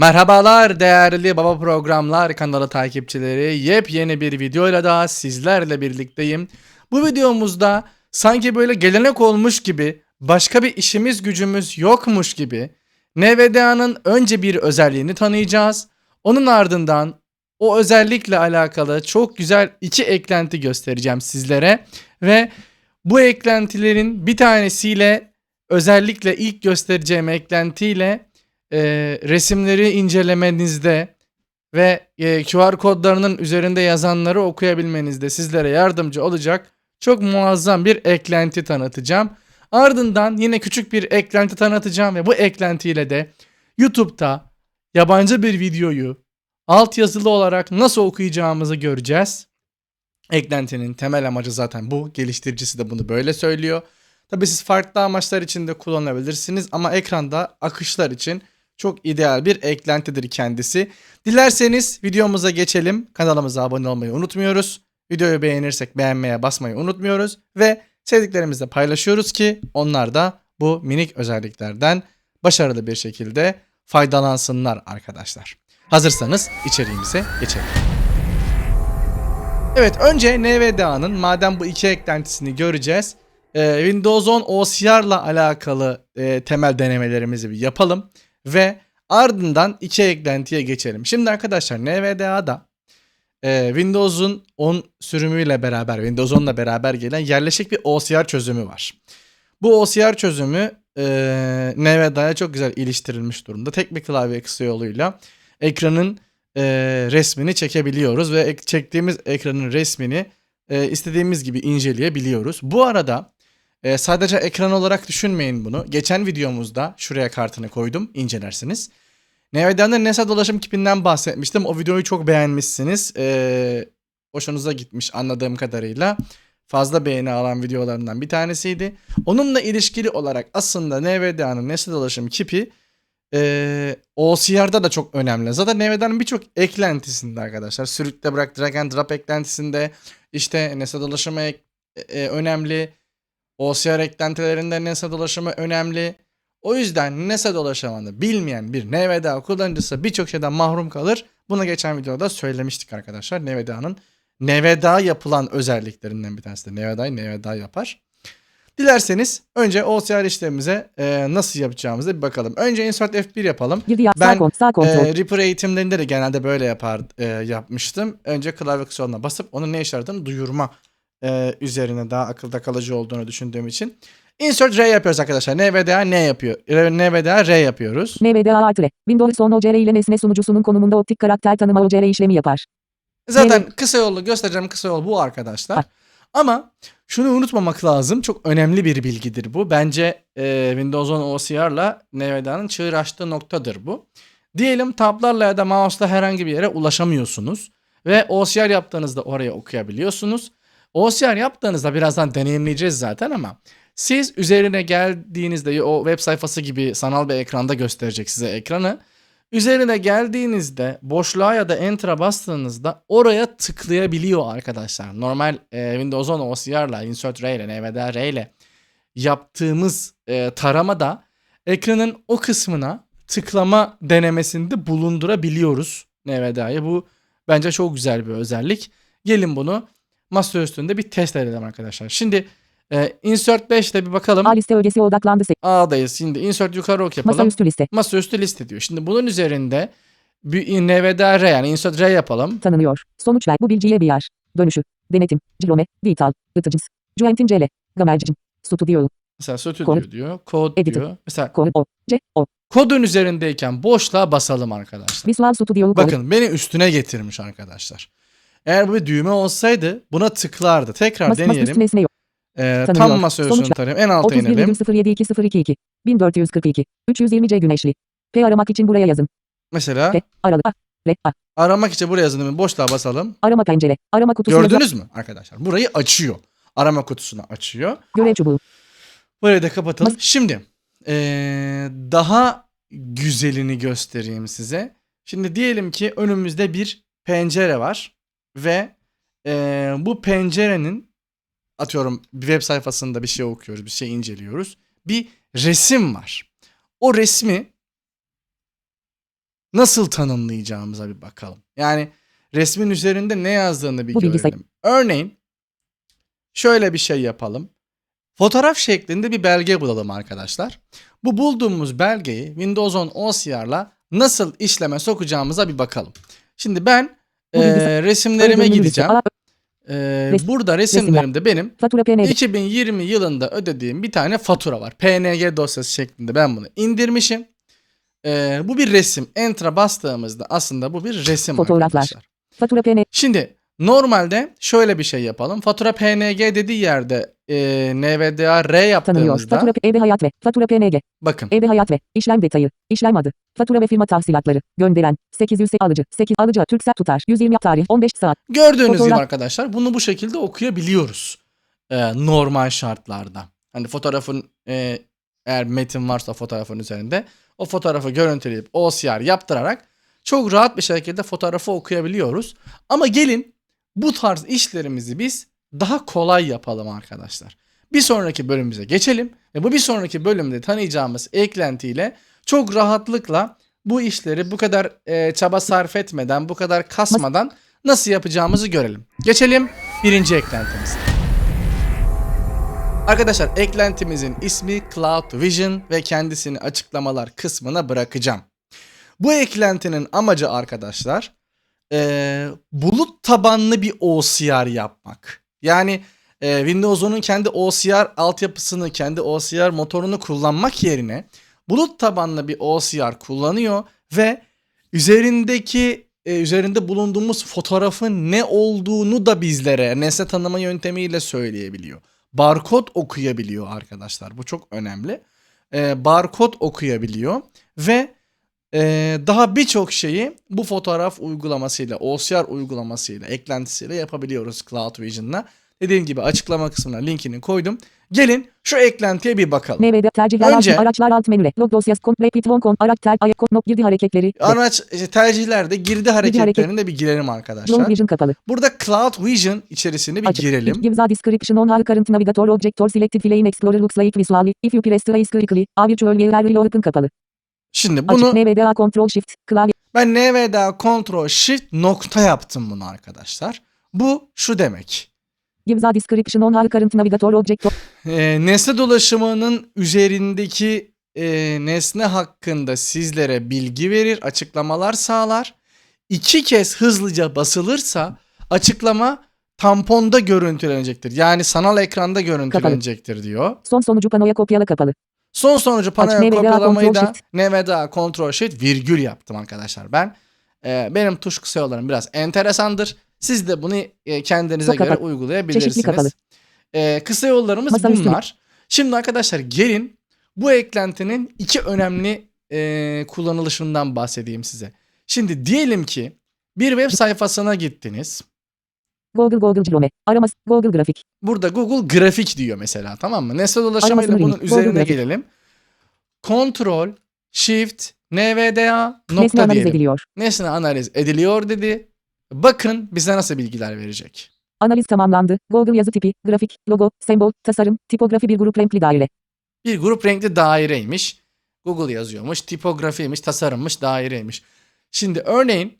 Merhabalar değerli Baba Programlar kanalı takipçileri. Yepyeni bir videoyla daha sizlerle birlikteyim. Bu videomuzda sanki böyle gelenek olmuş gibi, başka bir işimiz gücümüz yokmuş gibi NVDA'nın önce bir özelliğini tanıyacağız. Onun ardından o özellikle alakalı çok güzel iki eklenti göstereceğim sizlere ve bu eklentilerin bir tanesiyle özellikle ilk göstereceğim eklentiyle e, resimleri incelemenizde ve e, QR kodlarının üzerinde yazanları okuyabilmenizde sizlere yardımcı olacak çok muazzam bir eklenti tanıtacağım. Ardından yine küçük bir eklenti tanıtacağım ve bu eklentiyle de YouTube'da yabancı bir videoyu altyazılı olarak nasıl okuyacağımızı göreceğiz. Eklentinin temel amacı zaten bu. Geliştiricisi de bunu böyle söylüyor. Tabi siz farklı amaçlar için de kullanabilirsiniz ama ekranda akışlar için çok ideal bir eklentidir kendisi. Dilerseniz videomuza geçelim. Kanalımıza abone olmayı unutmuyoruz. Videoyu beğenirsek beğenmeye basmayı unutmuyoruz. Ve sevdiklerimizle paylaşıyoruz ki onlar da bu minik özelliklerden başarılı bir şekilde faydalansınlar arkadaşlar. Hazırsanız içeriğimize geçelim. Evet önce NVDA'nın madem bu iki eklentisini göreceğiz. e, Windows 10 OCR'la alakalı e, temel denemelerimizi bir yapalım. Ve ardından iki eklentiye geçelim. Şimdi arkadaşlar NVDA'da e, Windows'un 10 sürümüyle beraber Windows 10'la beraber gelen yerleşik bir OCR çözümü var. Bu OCR çözümü e, NVDA'ya çok güzel iliştirilmiş durumda. Tek bir klavye kısa yoluyla ekranın e, resmini çekebiliyoruz ve ek- çektiğimiz ekranın resmini e, istediğimiz gibi inceleyebiliyoruz. Bu arada e, sadece ekran olarak düşünmeyin bunu. Geçen videomuzda şuraya kartını koydum incelersiniz. NVIDIA'nın NESA dolaşım kipinden bahsetmiştim. O videoyu çok beğenmişsiniz. E, hoşunuza gitmiş anladığım kadarıyla. Fazla beğeni alan videolarından bir tanesiydi. Onunla ilişkili olarak aslında NVIDIA'nın NESA dolaşım kipi e, OCR'da da çok önemli. Zaten NVIDIA'nın birçok eklentisinde arkadaşlar. Sürükle bırak drag and drop eklentisinde işte NESA dolaşımı e, önemli. OCR eklentilerinde NESA dolaşımı önemli. O yüzden NESA dolaşımını bilmeyen bir NVDA kullanıcısı birçok şeyden mahrum kalır. Bunu geçen videoda söylemiştik arkadaşlar. NVDA'nın NVDA yapılan özelliklerinden bir tanesi de NVDA'yı NVDA yapar. Dilerseniz önce OCR işlemimize e, nasıl yapacağımıza bir bakalım. Önce insert F1 yapalım. Yap Ben, sağ. E, Reaper eğitimlerinde de genelde böyle yapar e, yapmıştım. Önce klavye kısmına basıp onun ne işe yaradığını duyurma e, üzerine daha akılda kalıcı olduğunu düşündüğüm için. Insert R yapıyoruz arkadaşlar. NVDA ne yapıyor? NVDA R yapıyoruz. NVDA artı R. Windows 10 OCR ile nesne sunucusunun konumunda optik karakter tanıma OCR işlemi yapar. Zaten Evet. kısa yollu göstereceğim kısa yol bu arkadaşlar. Ha. Ama şunu unutmamak lazım. Çok önemli bir bilgidir bu. Bence e, Windows 10 OCR'la NVDA'nın çığır açtığı noktadır bu. Diyelim tablarla ya da mouse'la herhangi bir yere ulaşamıyorsunuz. Ve OCR yaptığınızda oraya okuyabiliyorsunuz. OCR yaptığınızda birazdan deneyimleyeceğiz zaten ama siz üzerine geldiğinizde o web sayfası gibi sanal bir ekranda gösterecek size ekranı. Üzerine geldiğinizde boşluğa ya da enter'a bastığınızda oraya tıklayabiliyor arkadaşlar. Normal e, Windows 10 OCR'la, Insert R ile, NVDA R ile yaptığımız e, taramada ekranın o kısmına tıklama denemesinde bulundurabiliyoruz NVDA'yı. Bu bence çok güzel bir özellik. Gelin bunu masa üstünde bir test edelim arkadaşlar. Şimdi e, Insert 5 ile bir bakalım. A liste ögesi odaklandı. A'dayız. Şimdi Insert yukarı ok yapalım Masaüstü liste. masaüstü liste diyor. Şimdi bunun üzerinde bir NVDA R yani insert R yapalım. Tanınıyor. Sonuç ver. Bu bilgiye bir yer. Dönüşü. Denetim. Cilome. Vital. Itıcız. Juentin Cele. Gamercicim. Studio. Mesela stüdyo Kod. diyor, kod Editor. diyor. Mesela Kod. O. C. O. kodun üzerindeyken boşluğa basalım arkadaşlar. Visual Studio. Kod. Bakın beni üstüne getirmiş arkadaşlar. Eğer bu bir düğme olsaydı buna tıklardı. Tekrar Mas, deneyelim. nesne yok. Ee, tam masa üstünü tarayayım. En alta inelim. 31,07222. 1442. 320 C güneşli. P aramak için buraya yazın. Mesela P. Aralı. A. R. A. aramak için buraya yazılımı boşluğa basalım. Arama pencere. Arama kutusu. Gördünüz mü arkadaşlar? Burayı açıyor. Arama kutusunu açıyor. Görev çubuğu. Burayı da kapatalım. Mas- Şimdi eee, daha güzelini göstereyim size. Şimdi diyelim ki önümüzde bir pencere var ve eee, bu pencerenin atıyorum bir web sayfasında bir şey okuyoruz, bir şey inceliyoruz. Bir resim var. O resmi nasıl tanımlayacağımıza bir bakalım. Yani resmin üzerinde ne yazdığını bir Bu bilgisayar- görelim. Örneğin şöyle bir şey yapalım. Fotoğraf şeklinde bir belge bulalım arkadaşlar. Bu bulduğumuz belgeyi Windows 10 OCR'la nasıl işleme sokacağımıza bir bakalım. Şimdi ben Bilgisayar- resimlerime gideceğim. Res- burada resimlerimde benim Fatura PNG. 2020 yılında ödediğim bir tane fatura var. PNG dosyası şeklinde ben bunu indirmişim. Eee, bu bir resim. Enter'a bastığımızda aslında bu bir resim Fotoğraflar. arkadaşlar. Fatura PNG. Şimdi normalde şöyle bir şey yapalım. Fatura PNG dediği yerde eee NVDA R Tanınıyor. yaptığımızda Fatura EB Hayat ve Fatura PNG. bakın EB Hayat ve işlem detayı, işlem adı, fatura ve firma tahsilatları, gönderen, 800 alıcı, 8 alıcı, Türksel tutar, 120 tarih, 15 saat, gördüğünüz gibi Fotoğraf- arkadaşlar bunu bu şekilde okuyabiliyoruz. Eee, normal şartlarda. Hani fotoğrafın eee, eğer metin varsa fotoğrafın üzerinde o fotoğrafı görüntüleyip OCR yaptırarak çok rahat bir şekilde fotoğrafı okuyabiliyoruz. Ama gelin bu tarz işlerimizi biz daha kolay yapalım arkadaşlar. Bir sonraki bölümümüze geçelim ve bu bir sonraki bölümde tanıyacağımız eklentiyle çok rahatlıkla bu işleri bu kadar e, çaba sarf etmeden, bu kadar kasmadan nasıl yapacağımızı görelim. Geçelim birinci eklentimize. Arkadaşlar eklentimizin ismi Cloud Vision ve kendisini açıklamalar kısmına bırakacağım. Bu eklentinin amacı arkadaşlar eee, bulut tabanlı bir OCR yapmak. Yani eee, Windows 10'un kendi OCR altyapısını, kendi OCR motorunu kullanmak yerine bulut tabanlı bir OCR kullanıyor ve üzerindeki e, üzerinde bulunduğumuz fotoğrafın ne olduğunu da bizlere nesne tanıma yöntemiyle söyleyebiliyor. Barkod okuyabiliyor arkadaşlar. Bu çok önemli. Ee, barkod okuyabiliyor ve e, daha birçok şeyi bu fotoğraf uygulamasıyla, OCR uygulamasıyla, eklentisiyle yapabiliyoruz Cloud Vision'la. Dediğim gibi açıklama kısmına linkini koydum. Gelin şu eklentiye bir bakalım. NVD tercihler Önce- alt, araçlar alt menüle, log dosyası, komple piton kon, araç ter, ayak kod, nok girdi hareketleri, Araç e, tercihlerde girdi hareketlerine bir girelim arkadaşlar. Vision kapalı. Burada Cloud Vision içerisine bir Açık. girelim. Gives a description on how current navigator object or selected flame explorer looks like visually. If you press the quickly, a virtual viewer will open kapalı. Şimdi Açık bunu NVDA Control Shift, klavye, Ben NVDA Ctrl Shift nokta yaptım bunu arkadaşlar. Bu şu demek. gives a description on how current navigator object E, nesne dolaşımının üzerindeki e, nesne hakkında sizlere bilgi verir, açıklamalar sağlar. İki kez hızlıca basılırsa açıklama tamponda görüntülenecektir. Yani sanal ekranda görüntülenecektir diyor. son sonucu panoya kopyala kapalı. Son sonucu panoya kopyalamayı da. NVDA Ctrl Shift virgül yaptım arkadaşlar. Ben e, benim tuş kısa yollarım biraz enteresandır. Siz de bunu e, kendinize Çok göre uygulayabilirsiniz. Çeşitli kapalı. E, kısa yollarımız Masaüstü. bunlar. Şimdi arkadaşlar gelin bu eklentinin iki önemli e, kullanılışından bahsedeyim size. Şimdi diyelim ki bir web sayfasına gittiniz. Google Google Chrome, araması, Google Grafik, Burada Google grafik diyor mesela tamam mı? Nesne dolaşımıyla bunun link, üzerine Google gelelim. Ctrl, Shift, NVDA nesne nokta analiz diyelim. ediliyor. Nesne analiz ediliyor dedi. Bakın bize nasıl bilgiler verecek. Analiz tamamlandı. Google yazı tipi, grafik, logo, sembol, tasarım, tipografi bir grup renkli daire. Bir grup renkli daireymiş. Google yazıyormuş. Tipografiymiş, tasarımmış, daireymiş. Şimdi örneğin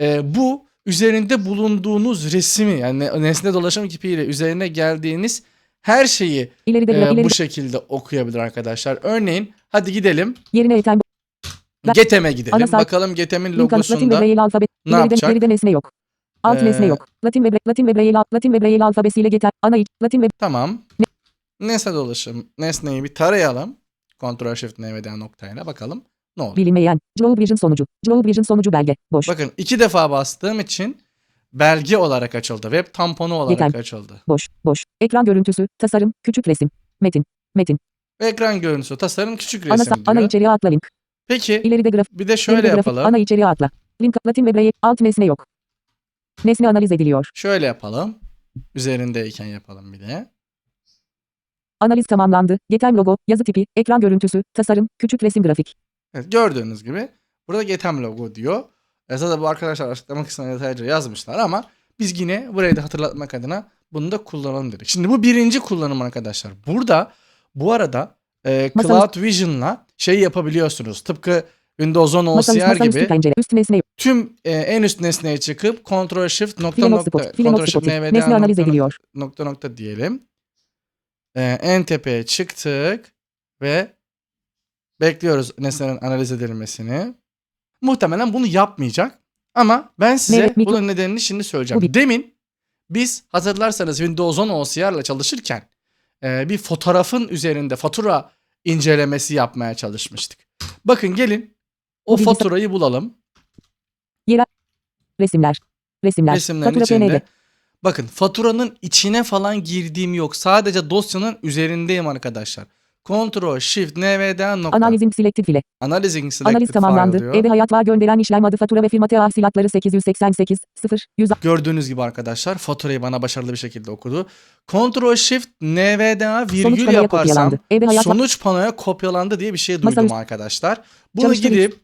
e, bu üzerinde bulunduğunuz resmi yani ne- nesne dolaşım kipiyle üzerine geldiğiniz her şeyi İleride e, grafik, bu ileride, şekilde okuyabilir arkadaşlar. Örneğin hadi gidelim yerine eten Getem'e gidelim. Ana Bakalım Getem'in link Latin ve logosunda Braille alfabet. ne İleride, yapacak? ileride nesne yok. Alt Ee, nesne yok. Latin ve Latin ve Braille Latin ve Braille alfabesiyle geten ana iç Latin ve tamam. Nesne dolaşım nesneyi bir tarayalım. Ctrl Shift NVDA noktayla bakalım ne oldu. bilinmeyen Globe Vision sonucu. Globe Vision sonucu belge. Boş. Bakın iki defa bastığım için belge olarak açıldı. Web tamponu olarak Yeter. açıldı. Boş. Boş. Ekran görüntüsü, tasarım, küçük resim, metin, metin. Ekran görüntüsü, tasarım, küçük Ana, resim ana diyor. içeriğe atla link. Peki İleride grafik. bir de şöyle grafik, yapalım. Ana içeriğe atla. Link Latin ve Braille alt nesne yok. Nesne analiz ediliyor. Şöyle yapalım. Üzerindeyken yapalım bir de. Analiz tamamlandı. Getem logo, yazı tipi, ekran görüntüsü, tasarım, küçük resim grafik. Evet, gördüğünüz gibi burada Getem logo diyor. E zaten bu arkadaşlar açıklama kısmına detaylıca yazmışlar ama biz yine burayı da hatırlatmak adına bunu da kullanalım dedik. Şimdi bu birinci kullanım arkadaşlar. Burada bu arada e, Cloud Vision'la şey yapabiliyorsunuz. Tıpkı Windows 10 Masa, OCR masa üstü gibi pencere. Üst nesne. tüm e, en üst nesneye çıkıp Ctrl Shift nokta nokta Ctrl Shift. NVDA analiz nokta ediliyor. nokta nokta diyelim. E, en tepeye çıktık ve bekliyoruz nesnenin analiz edilmesini. Muhtemelen bunu yapmayacak. Ama ben size bunun nedenini şimdi söyleyeceğim. Demin biz hatırlarsanız Windows 10 OCR ile çalışırken e, bir fotoğrafın üzerinde fatura incelemesi yapmaya çalışmıştık. Bakın gelin o faturayı bulalım. Resimler. Resimler. Resimlerin Fatura içinde. PNG. Bakın faturanın içine falan girdiğim yok. Sadece dosyanın üzerindeyim arkadaşlar. Ctrl Shift NVDA nokta. Analizing selected file. Analizing selected Analiz file tamamlandı. diyor. Evde hayat var gönderen işlem adı fatura ve firma tahsilatları 888 0 100 Gördüğünüz gibi arkadaşlar faturayı bana başarılı bir şekilde okudu. Ctrl Shift NVDA sonuç virgül panoya yaparsam kopyalandı. Hayat sonuç panoya kopyalandı diye bir şey Masa duydum üstü- arkadaşlar. Bunu Çalıştır gidip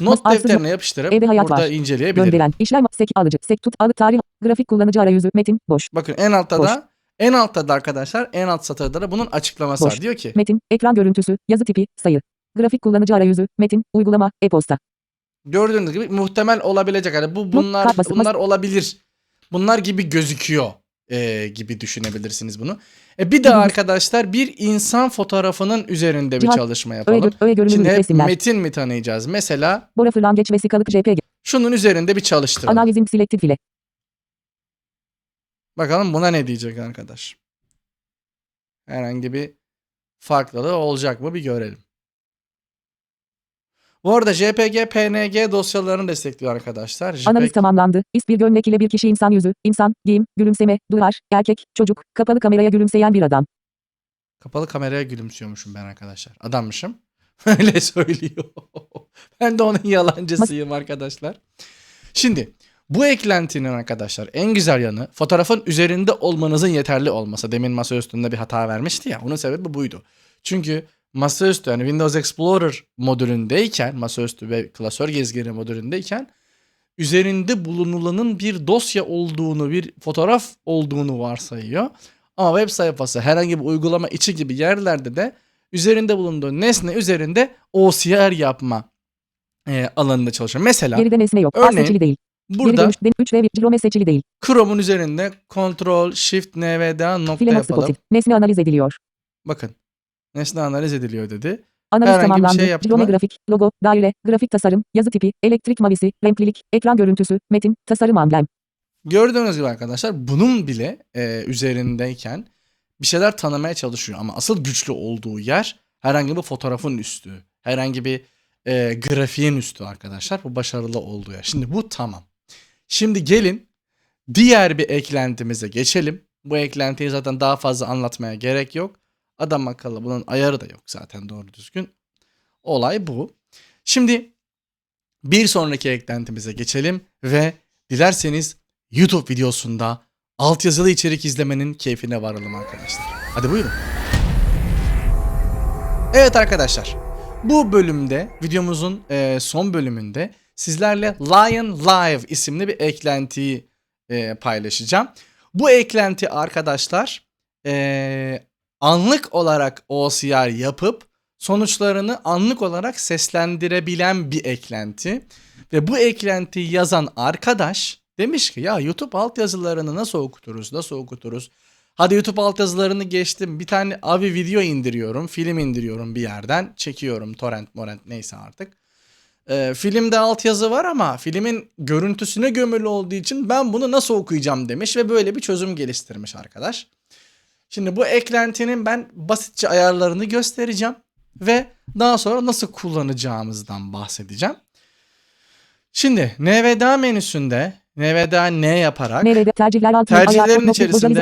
not Mas- defterine yapıştırıp Evde hayat burada var. inceleyebilirim. Gönderen işlem sek alıcı sek tut alı tarih grafik kullanıcı arayüzü metin boş Bakın en altta Boş. da en altta da arkadaşlar en alt satırda da bunun açıklaması Boş. var. Diyor ki metin ekran görüntüsü yazı tipi sayı grafik kullanıcı arayüzü metin uygulama e-posta gördüğünüz gibi muhtemel olabilecek. Hani bu bunlar basın- bunlar olabilir. Bunlar gibi gözüküyor e, gibi düşünebilirsiniz bunu. E, bir de arkadaşlar bir insan fotoğrafının üzerinde bir Cihaz- çalışma yapalım. öğe görünümlü Şimdi hep resimler metin mi tanıyacağız? Mesela Bora fırlangeç vesikalık JPG şunun üzerinde bir çalıştıralım. analizing selected file Bakalım buna ne diyecek arkadaş. Herhangi bir farklılığı olacak mı bir görelim. Bu arada JPG, PNG dosyalarını destekliyor arkadaşlar. analiz JPG tamamlandı is bir gömlek ile bir kişi insan yüzü insan giyim gülümseme duvar erkek çocuk kapalı kameraya gülümseyen bir adam Kapalı kameraya gülümsüyormuşum ben arkadaşlar. Adammışım. Öyle söylüyor. ben de onun yalancısıyım arkadaşlar. Şimdi bu eklentinin arkadaşlar en güzel yanı fotoğrafın üzerinde olmanızın yeterli olması. Demin masa üstünde bir hata vermişti ya. Onun sebebi buydu. Çünkü masaüstü yani Windows Explorer modülündeyken masaüstü ve klasör gezgini modülündeyken üzerinde bulunulanın bir dosya olduğunu, bir fotoğraf olduğunu varsayıyor. Ama web sayfası herhangi bir uygulama içi gibi yerlerde de üzerinde bulunduğu nesne üzerinde OCR yapma e, alanında çalışıyor. Mesela geride nesne yok Örneğin, az seçili değil burada dönüş 3 ve 1 Chrome seçili değil Chrome'un üzerinde Ctrl Shift NVDA nokta file yapalım. spotif nesne analiz ediliyor Bakın. Nesne analiz ediliyor dedi. Analiz Herhangi bir tamamlandı. şey Chrome mı? grafik, logo, daire, grafik tasarım, yazı tipi, elektrik mavisi, renklilik, ekran görüntüsü, metin, tasarım amblem. Gördüğünüz gibi arkadaşlar bunun bile e, üzerindeyken bir şeyler tanımaya çalışıyor. Ama asıl güçlü olduğu yer herhangi bir fotoğrafın üstü. Herhangi bir e, grafiğin üstü arkadaşlar. Bu başarılı olduğu yer. Şimdi bu tamam. Şimdi gelin diğer bir eklentimize geçelim. Bu eklentiyi zaten daha fazla anlatmaya gerek yok. Adam akıllı bunun ayarı da yok zaten doğru düzgün. Olay bu. Şimdi bir sonraki eklentimize geçelim ve dilerseniz YouTube videosunda altyazılı içerik izlemenin keyfine varalım arkadaşlar. Hadi buyurun. Evet arkadaşlar. Bu bölümde videomuzun son bölümünde sizlerle Lion Live isimli bir eklentiyi e, paylaşacağım. Bu eklenti arkadaşlar e, anlık olarak OCR yapıp sonuçlarını anlık olarak seslendirebilen bir eklenti. Ve bu eklentiyi yazan arkadaş demiş ki ya YouTube altyazılarını nasıl okuturuz, nasıl okuturuz? Hadi YouTube altyazılarını geçtim. Bir tane avi video indiriyorum, film indiriyorum bir yerden. Çekiyorum torrent morent neyse artık. Ee, filmde altyazı var ama filmin görüntüsüne gömülü olduğu için ben bunu nasıl okuyacağım demiş ve böyle bir çözüm geliştirmiş arkadaş. Şimdi bu eklentinin ben basitçe ayarlarını göstereceğim ve daha sonra nasıl kullanacağımızdan bahsedeceğim. Şimdi NVDA menüsünde NVDA ne yaparak NVD tercihler altı Tercihlerin içerisinde-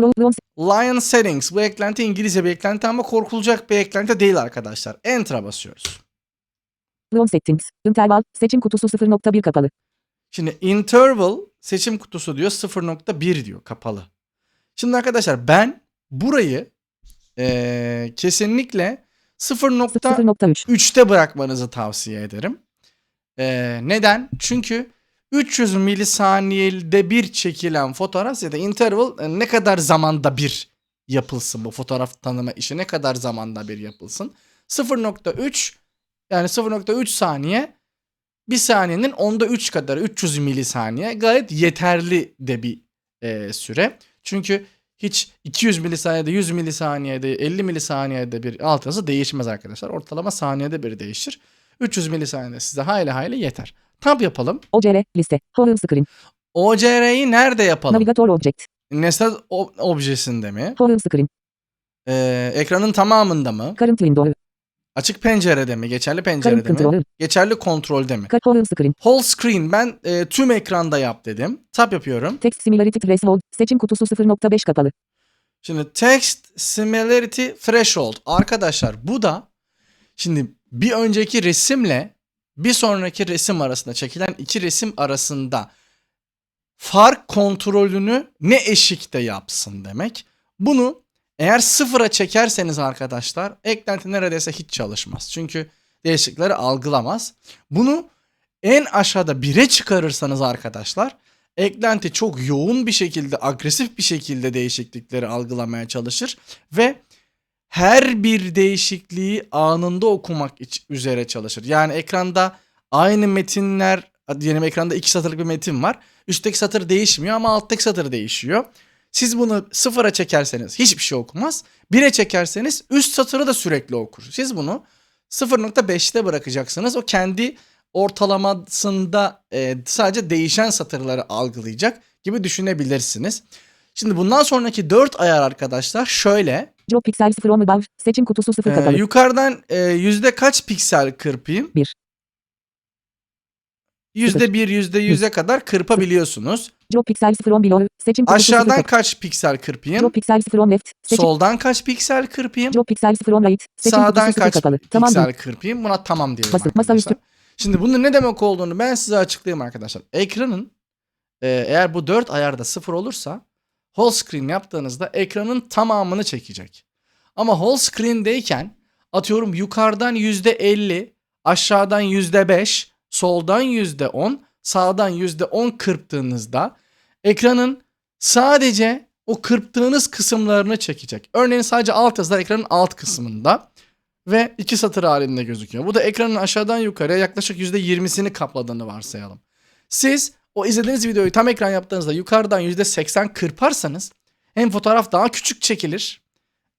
Lon- Lon Lion Settings bu eklenti İngilizce bir eklenti ama korkulacak bir eklenti değil arkadaşlar. Enter'a basıyoruz. Lon settings, interval, seçim kutusu 0.1 kapalı. Şimdi interval seçim kutusu diyor 0.1 diyor kapalı. Şimdi arkadaşlar ben burayı eee, kesinlikle 0.3 0.3. 3'te bırakmanızı tavsiye ederim. Ee, neden? Çünkü 300 milisaniyede bir çekilen fotoğraf ya da interval e, ne kadar zamanda bir yapılsın bu fotoğraf tanıma işi ne kadar zamanda bir yapılsın. 0.3 Yani 0.3 saniye bir saniyenin onda 3 kadar 300 milisaniye gayet yeterli de bir e, süre. Çünkü hiç 200 milisaniyede 100 milisaniyede 50 milisaniyede bir alt yazı değişmez arkadaşlar. Ortalama saniyede bir değişir. 300 milisaniyede size hayli hayli yeter. Tab yapalım. OCR liste. Home screen. OCR'yi nerede yapalım? Navigator object. Nesne o- objesinde mi? Home screen. Ee, ekranın tamamında mı? Current window. Açık pencerede mi? Geçerli Current pencerede mi? control. Geçerli kontrolde mi? Cut Home screen. Whole screen ben e, tüm ekranda yap dedim. Tab yapıyorum. Text similarity threshold. Seçim kutusu 0.5 kapalı. Şimdi text similarity threshold. Arkadaşlar bu da şimdi bir önceki resimle bir sonraki resim arasında çekilen iki resim arasında fark kontrolünü ne eşikte yapsın demek. Bunu eğer sıfıra çekerseniz arkadaşlar eklenti neredeyse hiç çalışmaz. Çünkü değişiklikleri algılamaz. Bunu en aşağıda 1'e çıkarırsanız arkadaşlar eklenti çok yoğun bir şekilde agresif bir şekilde değişiklikleri algılamaya çalışır ve her bir değişikliği anında okumak üzere çalışır. Yani ekranda aynı metinler diyelim ekranda iki satırlık bir metin var. Üstteki satır değişmiyor ama alttaki satır değişiyor. Siz bunu sıfıra çekerseniz hiçbir şey okumaz. Bire çekerseniz üst satırı da sürekli okur. Siz bunu 0.5'te bırakacaksınız. O kendi ortalamasında e, sadece değişen satırları algılayacak gibi düşünebilirsiniz. Şimdi bundan sonraki 4 ayar arkadaşlar şöyle. Pixel from above. Seçim kutusu 0 e, kapalı. yukarıdan e, yüzde kaç piksel kırpayım? Bir. Yüzde bir, yüzde yüze kadar kırpabiliyorsunuz. Drop pixel from below. Seçim 0 Aşağıdan kaç piksel kırpayım? Drop pixel from left. Seçim Soldan kaç piksel kırpayım? Drop pixel from right. Seçim Sağdan 0 kaç kapalı. Tamam piksel kırpayım? Buna tamam diyelim Basın, masa arkadaşlar. üstü. Şimdi bunun ne demek olduğunu ben size açıklayayım arkadaşlar. Ekranın e, eğer bu 4 ayarda 0 olursa whole screen yaptığınızda ekranın tamamını çekecek. Ama whole screen'deyken atıyorum yukarıdan %50, aşağıdan %5, soldan %10, sağdan %10 kırptığınızda ekranın sadece o kırptığınız kısımlarını çekecek. Örneğin sadece alt yazılar ekranın alt kısmında ve iki satır halinde gözüküyor. Bu da ekranın aşağıdan yukarıya yaklaşık %20'sini kapladığını varsayalım. Siz o izlediğiniz videoyu tam ekran yaptığınızda yukarıdan %80 kırparsanız hem fotoğraf daha küçük çekilir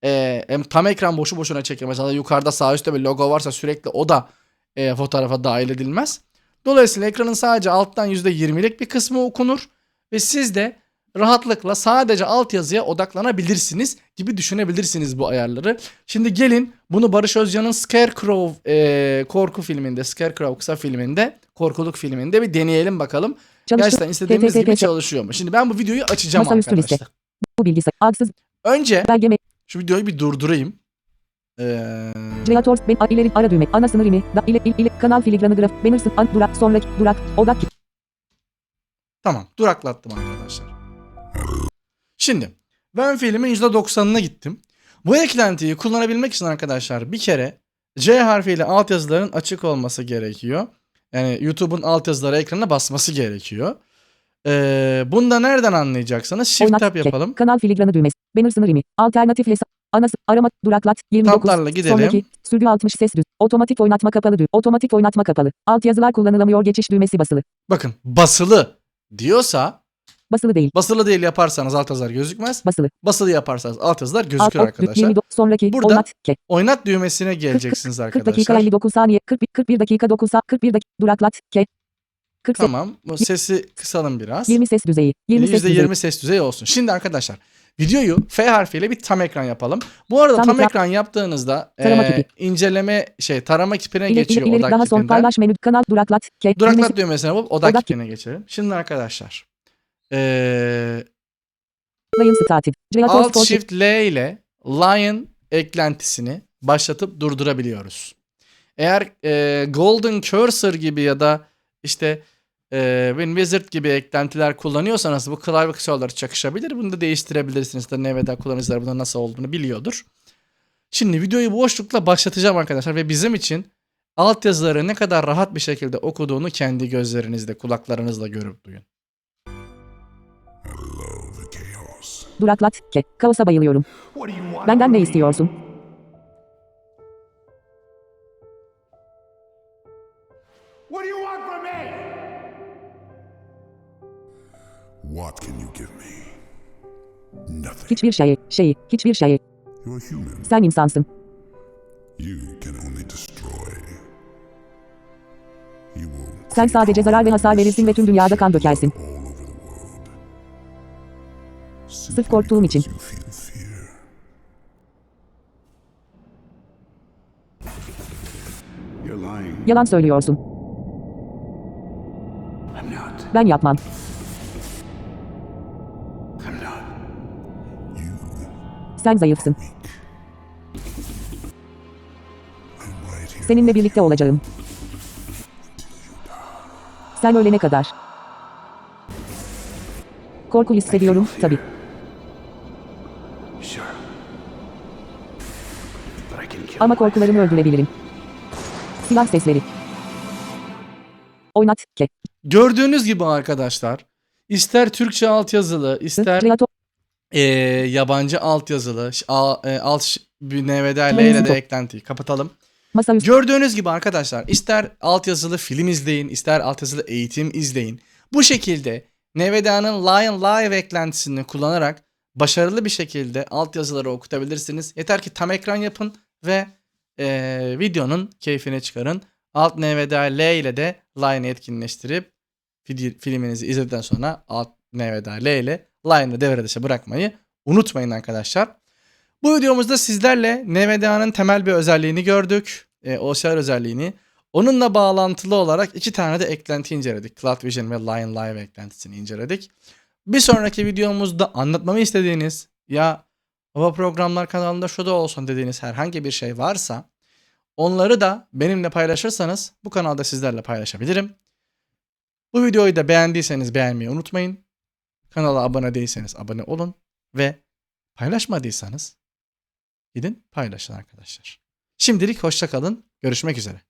e, hem tam ekran boşu boşuna çekilir. Mesela yukarıda sağ üstte bir logo varsa sürekli o da e, fotoğrafa dahil edilmez. Dolayısıyla ekranın sadece alttan %20'lik bir kısmı okunur ve siz de rahatlıkla sadece alt yazıya odaklanabilirsiniz gibi düşünebilirsiniz bu ayarları. Şimdi gelin bunu Barış Özcan'ın Scarecrow e, korku filminde, Scarecrow kısa filminde, korkuluk filminde bir deneyelim bakalım. Çalıştı. Gerçekten istediğimiz gibi çalışıyor mu? Şimdi ben bu videoyu açacağım arkadaşlar. Bu bilgisayar. Önce şu videoyu bir durdurayım. Ee, Creator. Ben a- ileri ara düğme. Ana sınır imi. Da ile il ile. Kanal filigranı graf. Banners'ın an durak. Sonraki durak. Odak. Tamam duraklattım arkadaşlar. Şimdi ben filmin %90'ına gittim. Bu eklentiyi kullanabilmek için arkadaşlar bir kere C harfiyle altyazıların açık olması gerekiyor. Yani YouTube'un altyazıları ekranına basması gerekiyor. Ee, bunu da nereden anlayacaksınız? Shift tab yapalım. Kanal filigranı düğmesi. Banner sınır imi. Alternatif hesap. Ana sı- arama. Duraklat. 29. Tablarla gidelim. Sonraki. Sürgü 60 ses düz. Otomatik oynatma kapalı düğme. Otomatik oynatma kapalı. Alt yazılar kullanılamıyor. Geçiş düğmesi basılı. Bakın basılı diyorsa Basılı değil. basılı değil yaparsanız altyazılar gözükmez. Basılı. Basılı yaparsanız Alt gözükür ok. arkadaşlar. 29. Sonraki. Burada Oynat. K. Oynat düğmesine geleceksiniz 40 dakika arkadaşlar. 59 saniye. 41, 41 dakika 9 sa- 41 dakika. Duraklat. K. 40 ses. Tamam. Bu sesi kısalım biraz. 20 ses düzeyi. 20 ses düzeyi. %20 ses düzeyi olsun. Şimdi arkadaşlar videoyu F harfiyle bir tam ekran yapalım. Bu arada tam, Tam ekran. yaptığınızda Tarama kipi. inceleme şey tarama kipine İleri, geçiyor ileri, odak daha son kipinden. paylaş menü kanal duraklat. K. Duraklat düğmesi- düğmesine basıp odak, Odak kipine geçelim. Şimdi arkadaşlar. Creator Alt Shift L ile Lion eklentisini başlatıp durdurabiliyoruz. Eğer e, Golden Cursor gibi ya da işte e, WinWizard gibi eklentiler kullanıyorsanız bu klavye kısaları çakışabilir. Bunu da değiştirebilirsiniz. De NVDA kullanıcılar bunun nasıl olduğunu biliyordur. Şimdi videoyu boşlukla başlatacağım arkadaşlar ve bizim için altyazıları ne kadar rahat bir şekilde okuduğunu kendi gözlerinizle, kulaklarınızla görüp duyun. Duraklat. K. Kaosa bayılıyorum. Benden ne istiyorsun? What can you give me? Nothing. Hiçbir şeyi, şeyi, hiçbir şeyi. You're human. Sen insansın. You can only destroy. You will Sen sadece zarar ve hasar verirsin ve tüm dünyada kan dökersin. Sırf korktuğum için. You feel fear. You're lying. Yalan söylüyorsun. I'm not. Ben yapmam. Sen zayıfsın. Seninle birlikte olacağım. Sen ölene kadar. Korku hissediyorum, tabii. Sure. But I can kill Ama korkularımı öldürebilirim. Silah sesleri. Oynat, ke. Gördüğünüz gibi arkadaşlar ister Türkçe altyazılı ister e, yabancı altyazılı a- e, alt NVDA ile de eklentiyi kapatalım. masaüstü, Gördüğünüz gibi arkadaşlar ister altyazılı film izleyin ister altyazılı eğitim izleyin. Bu şekilde NVDA'nın Lion Live eklentisini kullanarak başarılı bir şekilde altyazıları okutabilirsiniz. Yeter ki tam ekran yapın ve e, videonun keyfini çıkarın. Alt NVDA L ile de Lion'ı etkinleştirip filminizi izledikten sonra alt NVDA L ile Lion'ı devre dışı bırakmayı unutmayın arkadaşlar. Bu videomuzda sizlerle NVDA'nın temel bir özelliğini gördük. E, OCR özelliğini. Onunla bağlantılı olarak iki tane de eklenti inceledik. Cloud Vision ve Lion Live eklentisini inceledik. Bir sonraki videomuzda anlatmamı istediğiniz ya Hava Programlar kanalında şu da olsun dediğiniz herhangi bir şey varsa onları da benimle paylaşırsanız bu kanalda sizlerle paylaşabilirim. Bu videoyu da beğendiyseniz beğenmeyi unutmayın. Kanala abone değilseniz abone olun ve paylaşmadıysanız gidin paylaşın arkadaşlar. Şimdilik hoşça kalın. Görüşmek üzere.